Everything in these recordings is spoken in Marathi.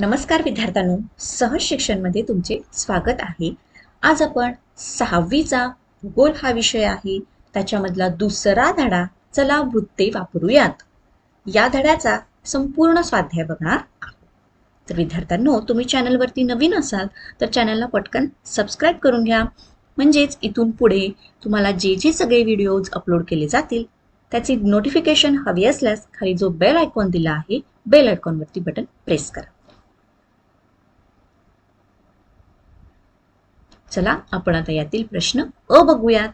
नमस्कार विद्यार्थ्यांनो. सहज शिक्षणमध्ये तुमचे स्वागत आहे. आज आपण सहावीचा भूगोल हा विषय आहे. त्याच्यामधला दुसरा धडा चला वृत्ते वापरूयात. या धड्याचा संपूर्ण स्वाध्याय बघणार आहोत. तर विद्यार्थ्यांनो तुम्ही चॅनलवरती नवीन असाल तर चॅनलला पटकन सबस्क्राईब करून घ्या. म्हणजेच इथून पुढे तुम्हाला जे जे सगळे व्हिडिओज अपलोड केले जातील त्याची नोटिफिकेशन हवी असल्यास खाली जो बेल आयकॉन दिला आहे बेल आयकॉनवरती बटन प्रेस करा. चला आपण आता यातील प्रश्न अ बघूयात.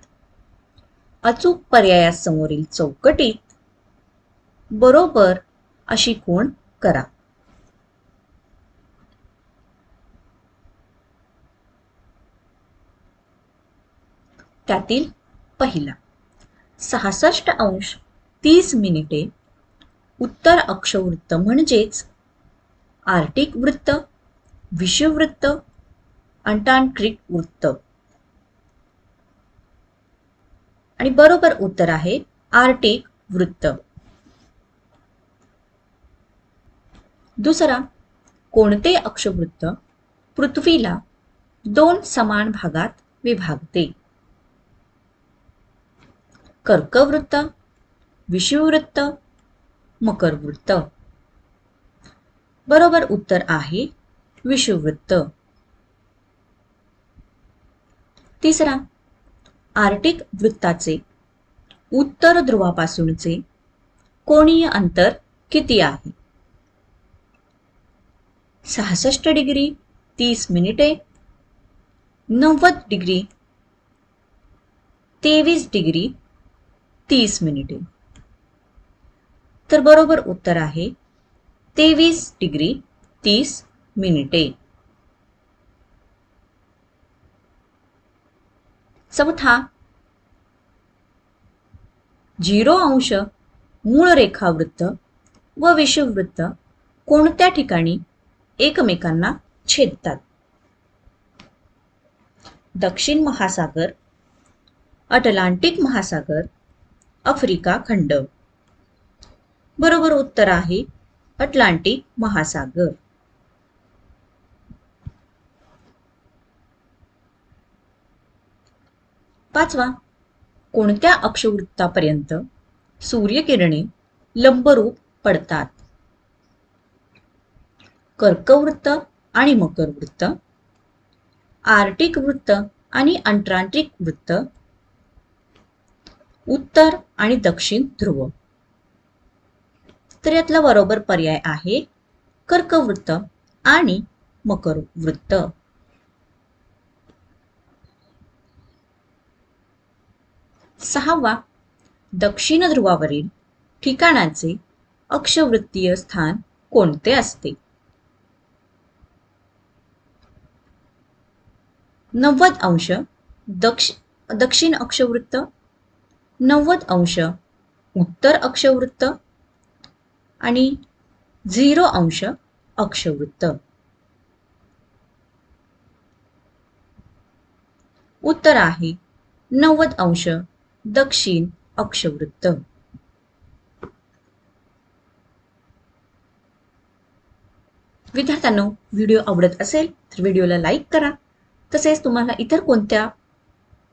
अचूक पर्यायासमोरील चौकटीत बरोबर अशी कोण करा? त्यातील पहिला सहासष्ट अंश तीस मिनिटे उत्तर अक्षवृत्त म्हणजेच आर्टिक वृत्त विषुववृत्त अंटांट्रिक वृत्त. आणि बरोबर उत्तर आहे आर्टिक वृत्त. दुसरा कोणते अक्षवृत्त पृथ्वीला दोन समान भागात विभागते? कर्कवृत्त विषुववृत्त मकरवृत्त. बरोबर उत्तर आहे विषुववृत्त. तिसरा आर्टिक वृत्ताचे उत्तर ध्रुवापासूनचे कोणीय अंतर किती आहे? सहासष्ट डिग्री तीस मिनिटे नव्वद डिग्री तेवीस डिग्री तीस मिनिटे. तर बरोबर उत्तर आहे तेवीस डिग्री तीस मिनिटे. चौथा. झिरो अंश मूळ रेखावृत्त व विषुववृत्त कोणत्या ठिकाणी एकमेकांना छेदतात? दक्षिण महासागर अटलांटिक महासागर आफ्रिका खंड. बरोबर उत्तर आहे अटलांटिक महासागर. पाचवा कोणत्या अक्षवृत्तापर्यंत सूर्यकिरणे लंबरूप पडतात? कर्कवृत्त आणि मकर वृत्त आर्टिक वृत्त आणि अंट्रांटिक वृत्त उत्तर आणि दक्षिण ध्रुव. तर यातला बरोबर पर्याय आहे कर्कवृत्त आणि मकर सहावा. दक्षिण ध्रुवावरील ठिकाणाचे अक्षवृत्तीय स्थान कोणते असते? नव्वद अंश दक्ष दक्षिण अक्षवृत्त नव्वद अंश उत्तर अक्षवृत्त आणि झिरो अंश अक्षवृत्त. उत्तर आहे नव्वद अंश दक्षिण अक्षवृत्त. विद्यार्थ्यांनो व्हिडिओ आवडत असेल तर व्हिडिओला लाईक करा. तसेच तुम्हाला इतर कोणत्या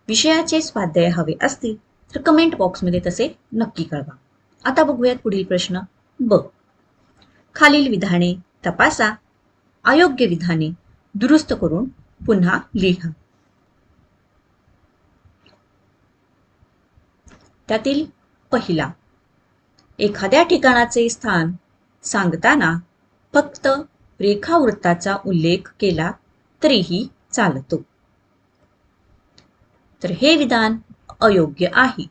विषयाचे स्वाध्याय हवे असतील तर कमेंट बॉक्समध्ये तसे नक्की कळवा. आता बघूयात पुढील प्रश्न ब. खालील विधाने तपासा. अयोग्य विधाने दुरुस्त करून पुन्हा लिहा. त्यातील पहिला. एखाद्या ठिकाणाचे स्थान सांगताना फक्त रेखावृत्ताचा उल्लेख केला तरीही चालतो. तर हे विधान अयोग्य आहे.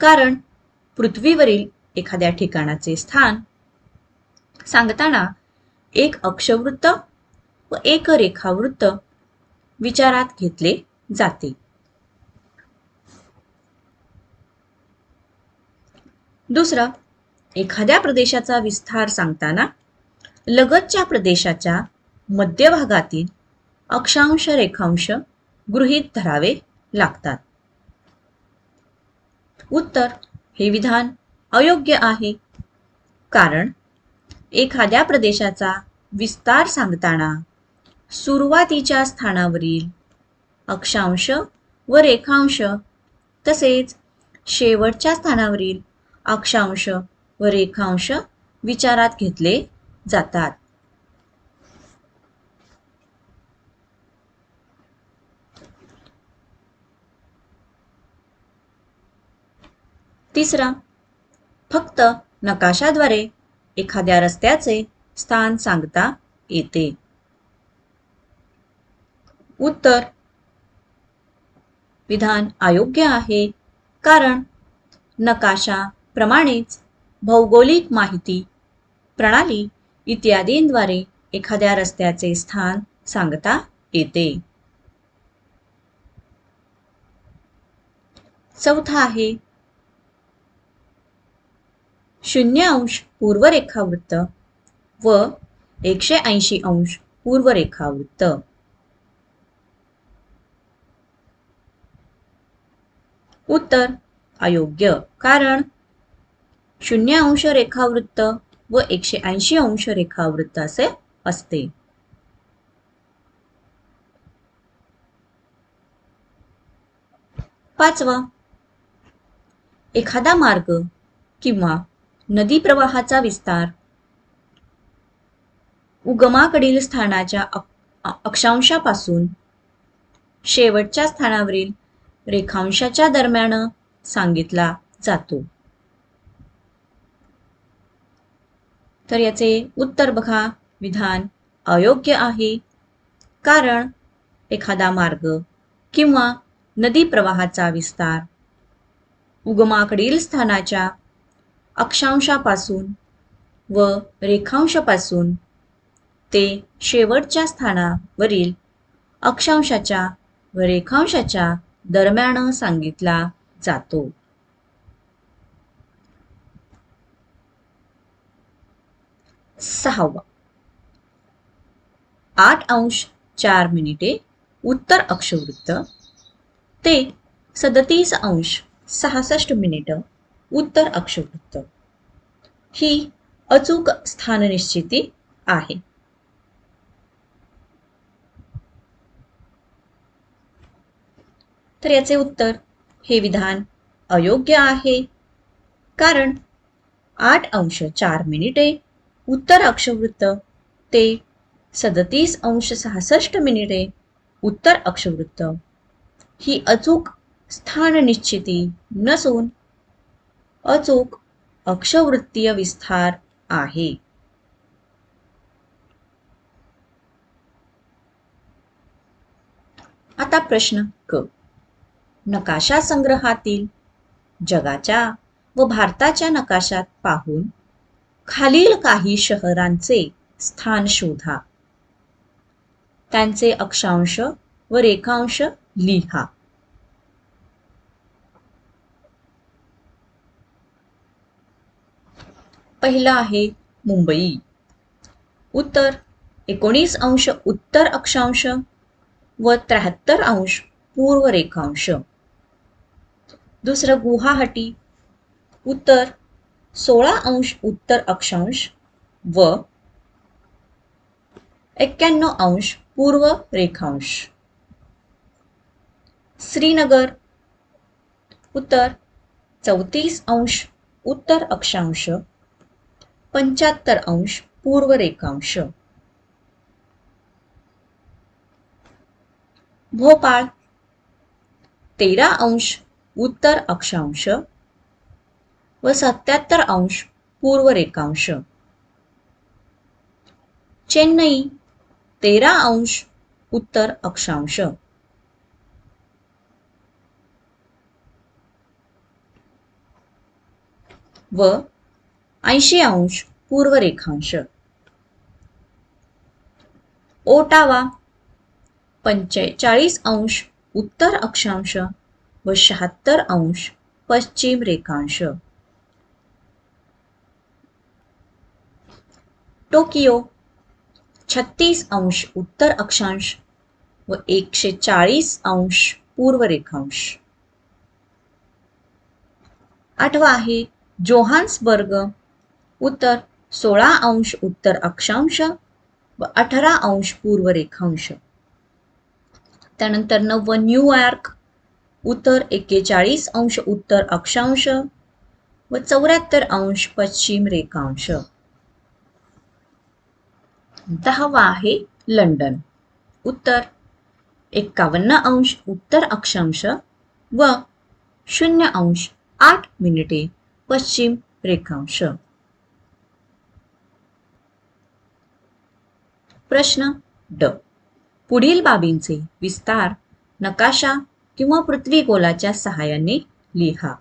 कारण पृथ्वीवरील एखाद्या ठिकाणाचे स्थान सांगताना एक अक्षवृत्त व एक रेखावृत्त विचारात घेतले जाते. दुसरं एखाद्या प्रदेशाचा विस्तार सांगताना लगतच्या प्रदेशाच्या मध्यभागातील अक्षांश रेखांश गृहीत धरावे लागतात. उत्तर हे विधान अयोग्य आहे. कारण एखाद्या प्रदेशाचा विस्तार सांगताना सुरुवातीच्या स्थानावरील अक्षांश व रेखांश तसेच शेवटच्या स्थानावरील अक्षांश व रेखांश विचारात घेतले जातात. तिसरा फक्त नकाशाद्वारे एखाद्या रस्त्याचे स्थान सांगता येते. उत्तर विधान अयोग्य आहे कारण नकाशा प्रमाणेच भौगोलिक माहिती प्रणाली इत्यादींद्वारे एखाद्या रस्त्याचे स्थान सांगता येते. चौथा आहे शून्य अंश पूर्वरेखावृत्त व एकशे ऐंशी अंश पूर्वरेखावृत्त. उत्तर अयोग्य कारण शून्य अंश रेखावृत्त व एकशे ऐंशी अंश रेखावृत्त असे असते. पाचवा एखादा मार्ग किंवा नदी प्रवाहाचा विस्तार उगमाकडील स्थानाच्या अक्षांशापासून शेवटच्या स्थानावरील रेखांशाच्या दरम्यान सांगितला जातो. तर याचे उत्तर बघा. विधान अयोग्य आहे. कारण एखादा मार्ग किंवा नदी प्रवाहाचा विस्तार उगमाकडील स्थानाच्या अक्षांशापासून व रेखांशापासून ते शेवटच्या स्थानावरील अक्षांशाच्या व रेखांशाच्या दरम्यान सांगितला जातो. सहावा. आठ अंश चार मिनिटे उत्तर अक्षवृत्त. ते सदतीस अंश सहासष्ट मिनिट उत्तर अक्षवृत्त. ही अचूक स्थाननिश्चिती आहे. तर याचे उत्तर हे विधान अयोग्य आहे. कारण आठ अंश चार मिनिटे उत्तर अक्षवृत्त. ते सदतीस अंश सहासष्ट मिनिटे. उत्तर अक्षवृत्त. ही अचूक स्थान निश्चिती नसून अचूक अक्षवृत्तीय विस्तार आहे. आता प्रश्न क. नकाशा संग्रहातील जगाच्या व भारताच्या नकाशात पाहून खालील काही शहरांचे स्थान शोधा. त्यांचे अक्षांश व रेखांश लिहा. पहिलं आहे मुंबई. उत्तर एकोणीस अंश उत्तर अक्षांश व त्र्याहत्तर अंश पूर्व रेखांश. दुसरं गुवाहाटी. उत्तर सोळा अंश उत्तर अक्षांश व एक्क्याण्णव अंश पूर्व रेखांश. श्रीनगर उत्तर चौतीस अंश उत्तर अक्षांश पंच्याहत्तर अंश पूर्व रेखांश. भोपाळ तेरा अंश उत्तर अक्षांश व सत्याहत्तर अंश पूर्व रेखांश. चेन्नई तेरा अंश उत्तर अक्षांश. व ऐंशी अंश पूर्व रेखांश. ओटावा पंचेचाळीस अंश उत्तर अक्षांश व शहात्तर अंश पश्चिम रेखांश. टोकियो छत्तीस अंश उत्तर अक्षांश व एकशे चाळीस अंश पूर्व रेखांश आठवा आहे जोहान्सबर्ग उत्तर सोळा अंश उत्तर अक्षांश व अठरा अंश पूर्व रेखांश त्यानंतर नव्वद न्यूयॉर्क उत्तर एक्केचाळीस अंश उत्तर अक्षांश व चौऱ्याहत्तर अंश पश्चिम रेखांश. दहावा आहे लंडन. उत्तर एक्कावन्न अंश उत्तर अक्षांश व शून्य अंश आठ मिनिटे पश्चिम रेखांश. प्रश्न ड. पुढील बाबींचे विस्तार नकाशा किंवा पृथ्वी गोलाच्या सहाय्याने लिहा.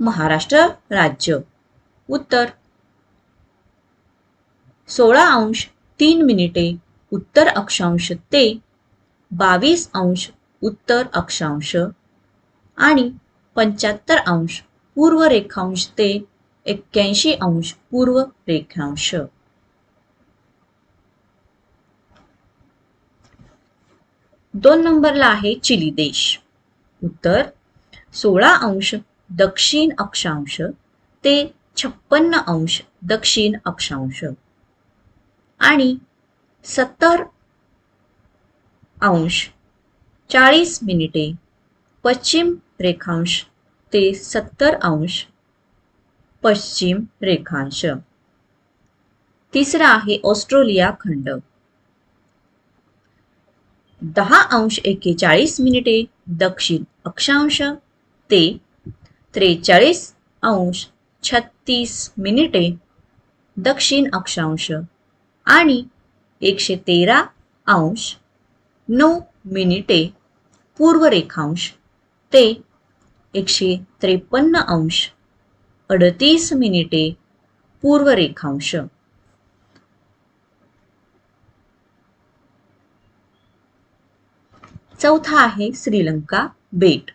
महाराष्ट्र राज्य. उत्तर सोळा अंश तीन मिनिटे उत्तर अक्षांश ते बावीस अंश उत्तर अक्षांश आणि पंच्याहत्तर अंश पूर्व रेखांश ते एक्क्याऐंशी अंश पूर्व रेखांश. दोन नंबरला आहे चिली देश. उत्तर सोळा अंश दक्षिण अक्षांश ते छप्पन्न अंश दक्षिण अक्षांश. आणि सत्तर अंश चाळीस मिनिटे पश्चिम रेखांश ते सत्तर अंश पश्चिम रेखांश. तिसरा आहे ऑस्ट्रेलिया खंड. दहा अंश एक्केचाळीस मिनिटे दक्षिण अक्षांश ते त्रेचाळीस अंश छत्तीस मिनिटे दक्षिण अक्षांश. आणि एकशे तेरा अंश नऊ मिनिटे पूर्व रेखांश ते एकशे त्रेपन्न अंश अडतीस मिनिटे पूर्व रेखांश चौथा आहे श्रीलंका बेट.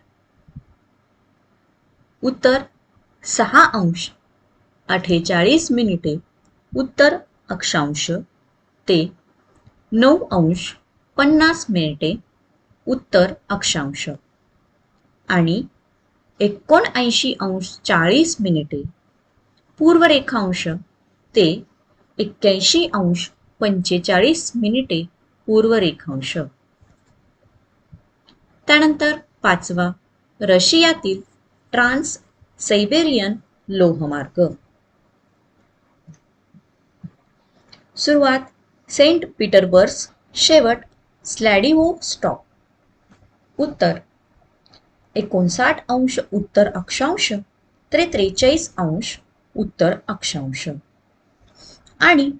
उत्तर सहा अंश अठ्ठेचाळीस मिनिटे. उत्तर अक्षांश ते नऊ अंश पन्नास मिनिटे उत्तर अक्षांश. आणि एकोणऐंशी अंश चाळीस मिनिटे पूर्व रेखांश ते एक्क्याऐंशी अंश पंचेचाळीस मिनिटे पूर्व रेखांश त्यानंतर पाचवा रशियातील ट्रान्स सैबेरियन लोहमार्ग. सुरुवात सेंट पीटरबर्ग शेवट स्लॅडिवो स्टॉप उत्तर एकोणसाठ अंश उत्तर अक्षांश त्रेचाळीस अंश उत्तर अक्षांश. आणि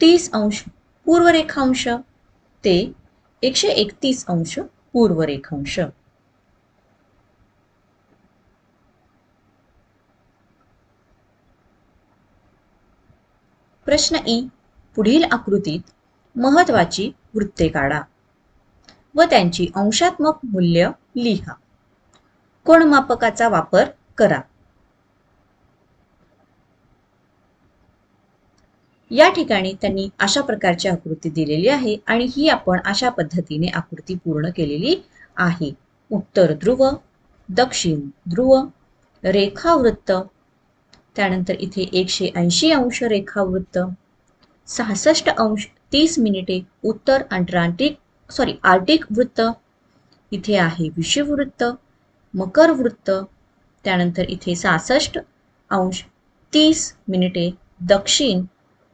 तीस अंश पूर्वरेखांश ते एकशे एकतीस अंश पूर्वरेखांश. प्रश्न ई पुढील आकृतीत महत्वाची वृत्ते काढा व त्यांची अंशात्मक मूल्य लिहा. कोणमापकाचा वापर करा. या ठिकाणी त्यांनी अशा प्रकारची आकृती दिलेली आहे आणि ही आपण अशा पद्धतीने आकृती पूर्ण केलेली आहे. उत्तर ध्रुव दक्षिण ध्रुव रेखावृत्त त्यानंतर इथे एकशे ऐंशी अंश रेखावृत्त सहासष्ट अंश तीस मिनिटे उत्तर अंटरांटिक सॉरी आर्टिक वृत्त. इथे आहे विषुववृत्त मकर वृत्त. त्यानंतर इथे सहासष्ट अंश तीस मिनिटे दक्षिण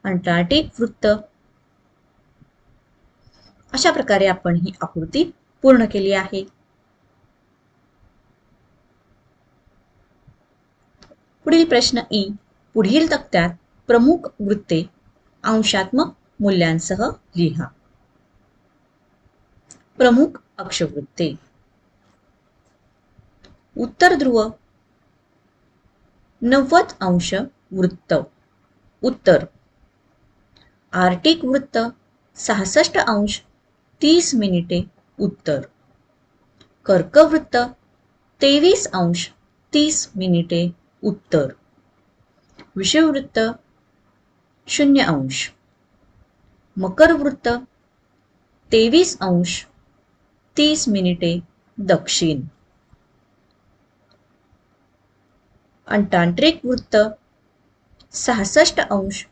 अंटार्क्टिक वृत्त. अशा प्रकारे आपण ही आकृती पूर्ण केली आहे. पुढील प्रश्न ई. पुढील तक्त्यात प्रमुख वृत्ते अंशात्मक मूल्यांसह लिहा. प्रमुख अक्षवृत्ते. उत्तर ध्रुव. नव्वद अंश वृत्त. उत्तर. आर्टिक वृत्त सहासष्ट अंश तीस मिनिटे उत्तर. कर्कवृत्त तेवीस अंश तीस मिनिटे उत्तर. विषुववृत्त शून्य अंश. मकर वृत्त तेवीस अंश तीस मिनिटे दक्षिण. अंटांट्रिक वृत्त सहासष्ट अंश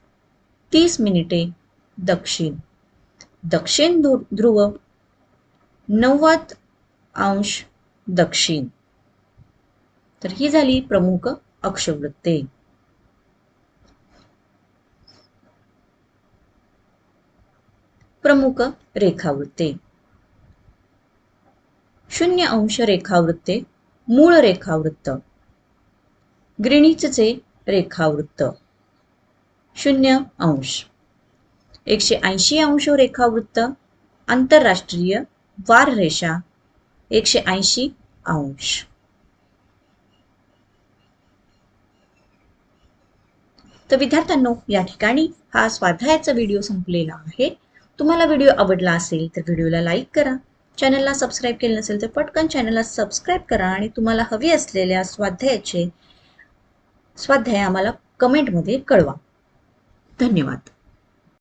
तीस मिनिटे दक्षिण. दक्षिण ध्रुव नव्वद अंश दक्षिण. तर ही झाली प्रमुख अक्षवृत्ते. प्रमुख रेखावृत्ते. शून्य अंश रेखावृत्ते मूळ रेखावृत्त. ग्रीनिचचे रेखावृत्त. शून्य अंश. एकशे ऐंशी अंश रेखावृत्त आंतरराष्ट्रीय वार रेषा. एकशे ऐंशी अंश. तर विद्यार्थ्यांनो या ठिकाणी हा स्वाध्यायाचा व्हिडिओ संपलेला आहे. तुम्हाला व्हिडिओ आवडला असेल तर व्हिडिओला लाईक करा. चॅनलला सबस्क्राईब केलं नसेल तर पटकन चॅनलला सबस्क्राईब करा आणि तुम्हाला हवी असलेल्या स्वाध्यायाचे स्वाध्याय आम्हाला कमेंटमध्ये कळवा. धन्यवाद.